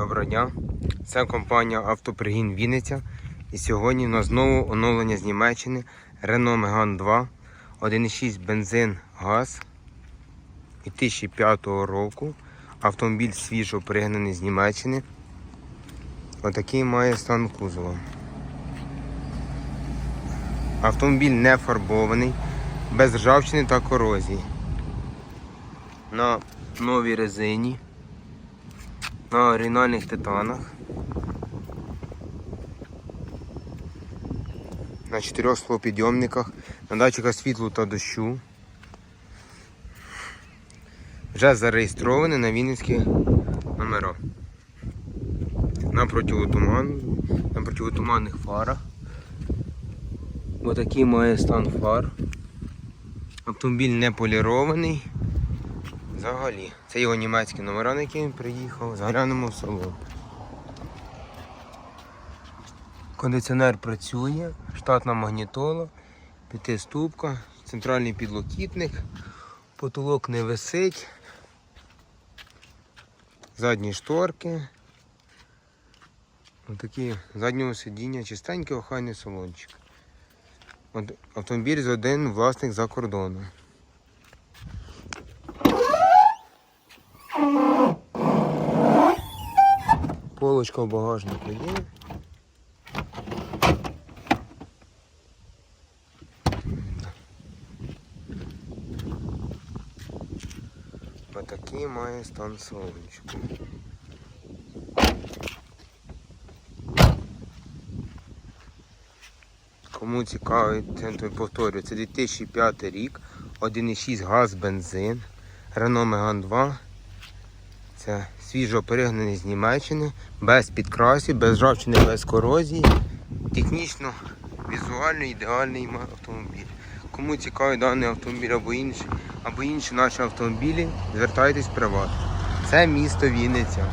Доброго дня. Це компанія Автопригін Вінниця. І сьогодні у нас знову оновлення з Німеччини Renault Megane 2, 1,6 бензин газ 2005 року. Автомобіль свіжо пригнаний з Німеччини. Отакий має стан кузова. Автомобіль не фарбований, без ржавчини та корозії. На новій резині на оригінальних титанах. На чотирьох склопідйомниках, на датчиках світлу та дощу. Вже зареєстрований на Вінницькі номера. На противотуман, на противотуманних фарах. Отакий має стан фар. Автомобіль не полірований. Взагалі, це його німецькі номера, на які він приїхав. Заглянемо в салон. Кондиціонер працює, штатна магнітола, п'ятиступка, центральний підлокітник, потолок не висить, задні шторки. Отакі заднього сидіння, чистенький охайний салончик. От Автомобіль з один власник за кордоном. Полочка в багажнику є. Отакий має стан салончику. Кому цікавий, це то повторюю, це 2005 рік, 1,6 газ бензин, Renault Megane 2. Це свіжо перегнаний з Німеччини, без підкрасів, без ржавчини, без корозії. Технічно, візуально ідеальний автомобіль. Кому цікавий даний автомобіль або інший, або інші наші автомобілі, звертайтесь приват. Це місто Вінниця.